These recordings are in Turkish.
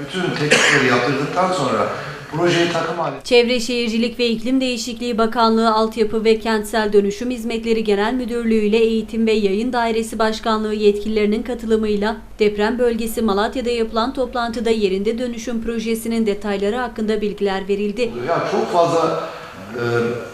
bütün teklifleri yaptırdıktan sonra projeyi takım haline Çevre Şehircilik ve İklim Değişikliği Bakanlığı Altyapı ve Kentsel Dönüşüm Hizmetleri Genel Müdürlüğü ile Eğitim ve Yayın Dairesi Başkanlığı yetkililerinin katılımıyla deprem bölgesi Malatya'da yapılan toplantıda yerinde dönüşüm projesinin detayları hakkında bilgiler verildi. ya çok fazla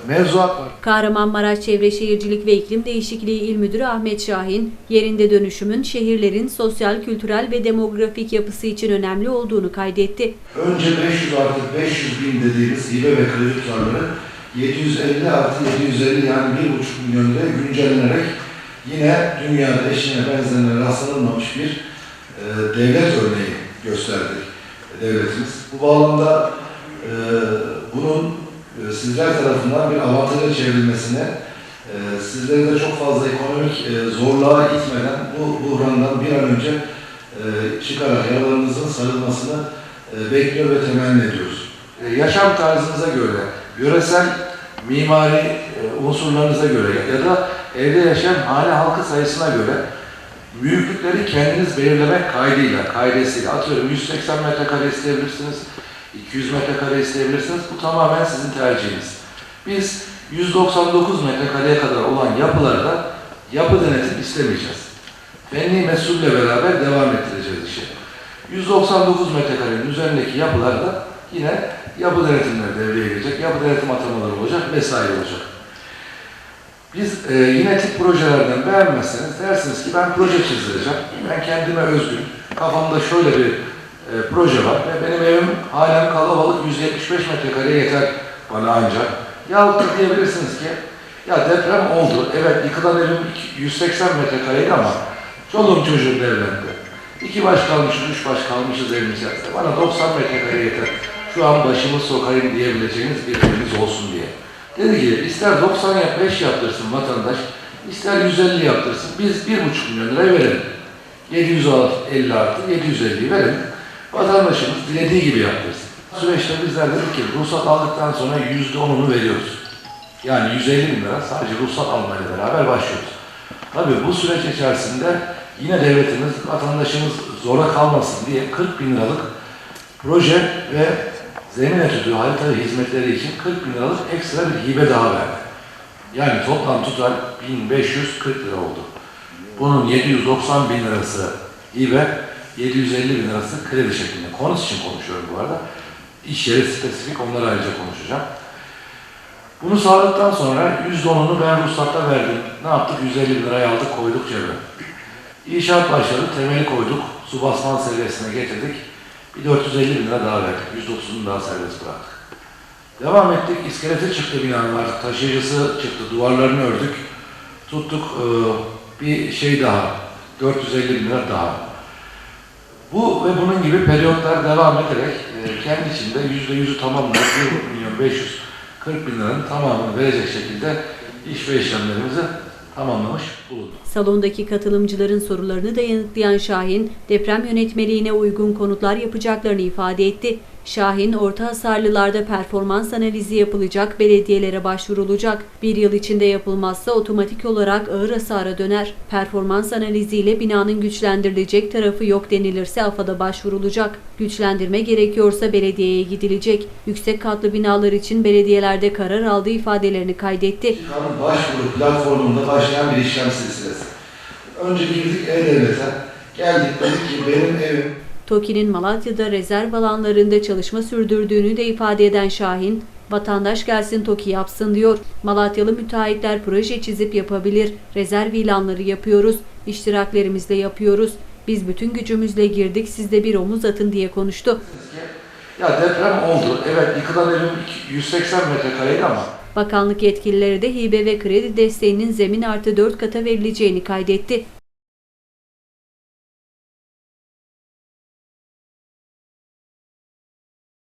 mevzuat var. Kahramanmaraş Çevre Şehircilik ve İklim Değişikliği İl Müdürü Ahmet Şahin, yerinde dönüşümün şehirlerin sosyal, kültürel ve demografik yapısı için önemli olduğunu kaydetti. Önce 500 artı 500 bin dediğimiz hibe ve kredi tutarları 750 artı 750 yani 1,5 milyon liraya güncellenerek yine dünyada eşine benzerine rastlanılmamış bir e, devlet örneği gösterdi devletimiz. Bu bağlamda e, bunun e, sizler tarafından bir avantaja çevrilmesine, e, sizleri de çok fazla ekonomik e, zorluğa itmeden bu buhrandan bir an önce e, çıkarak yaralarınızın sarılmasını e, bekliyor ve temenni ediyoruz. E, Yaşam tarzınıza göre, yöresel mimari unsurlarınıza göre ya da evde yaşayan hane halkı sayısına göre büyüklükleri kendiniz belirlemek kaydıyla, kaidesiyle atıyorum 180 metrekare isteyebilirsiniz, 200 metrekare isteyebilirsiniz. Bu tamamen sizin tercihiniz. Biz 199 metrekareye kadar olan yapılarda yapı denetim istemeyeceğiz. Fenli mesulle beraber devam ettireceğiz işi. 199 metrekarenin üzerindeki yapılarda yine yapı denetimleri devreye girecek, yapı denetim atamaları olacak vesaire olacak. Biz e, yine tip projelerden beğenmezseniz dersiniz ki ben proje çizdireceğim, ben kendime özgün, kafamda şöyle bir e, proje var ve benim evim halen kalabalık 175 metrekare yeter bana ancak. Da diyebilirsiniz ki ya deprem oldu, evet yıkılan evim iki- 180 metrekareydi ama çoluğum çocuğum evlendi. İki baş kalmışız, üç baş kalmışız evin içerisinde. Bana 90 metrekare yeter. Şu an başımı sokayım diyebileceğiniz bir eviniz olsun diye. Dedi ki ister 95 yaptırsın vatandaş, ister 150 yaptırsın. Biz 1,5 milyon lira verelim. 750 artı 750 verelim. Vatandaşımız dilediği gibi yaptırsın. Süreçte bizler dedik ki ruhsat aldıktan sonra %10'unu veriyoruz. Yani 150 bin lira sadece ruhsat almayla beraber başlıyoruz. Tabii bu süreç içerisinde yine devletimiz, vatandaşımız zora kalmasın diye 40 bin liralık proje ve zemin etüdü harita hizmetleri için 40 bin liralık ekstra bir hibe daha verdi. Yani toplam tutar 1540 lira oldu. Bunun 790 bin lirası hibe, 750 bin lirası kredi şeklinde. Konus için konuşuyorum bu arada. İş yeri spesifik, onları ayrıca konuşacağım. Bunu sağladıktan sonra %10'unu ben ruhsatta verdim. Ne yaptık? 150 bin lirayı aldık, koyduk cebe. İnşaat başladı, temeli koyduk, su basman seviyesine getirdik. Bir 450 bin lira daha verdik, %30'unu daha serbest bıraktık. Devam ettik, iskeleti çıktı binanın artık, taşıyıcısı çıktı, duvarlarını ördük. Tuttuk bir şey daha, 450 bin lira daha. Bu ve bunun gibi periyotlar devam ederek e, kendi içinde %100'ü tamamlayıp 1 milyon 540 bin liranın tamamını verecek şekilde iş ve işlemlerimizi tamamlamış bulunduk. Salondaki katılımcıların sorularını da yanıtlayan Şahin, deprem yönetmeliğine uygun konutlar yapacaklarını ifade etti. Şahin, orta hasarlılarda performans analizi yapılacak, belediyelere başvurulacak. Bir yıl içinde yapılmazsa otomatik olarak ağır hasara döner. Performans analiziyle binanın güçlendirilecek tarafı yok denilirse AFAD'a başvurulacak. Güçlendirme gerekiyorsa belediyeye gidilecek. Yüksek katlı binalar için belediyelerde karar aldığı ifadelerini kaydetti. Başvuru platformunda başlayan bir işlem silsilesi. Önce girdik E-Devlet'e. Geldik dedik ki benim evim TOKİ'nin Malatya'da rezerv alanlarında çalışma sürdürdüğünü de ifade eden Şahin, vatandaş gelsin TOKİ yapsın diyor. Malatyalı müteahhitler proje çizip yapabilir. Rezerv ilanları yapıyoruz. iştiraklerimizle yapıyoruz. Biz bütün gücümüzle girdik siz de bir omuz atın diye konuştu. ya deprem oldu. Evet yıkılan evim 180 metrekareydi ama Bakanlık yetkilileri de hibe ve kredi desteğinin zemin artı 4 kata verileceğini kaydetti.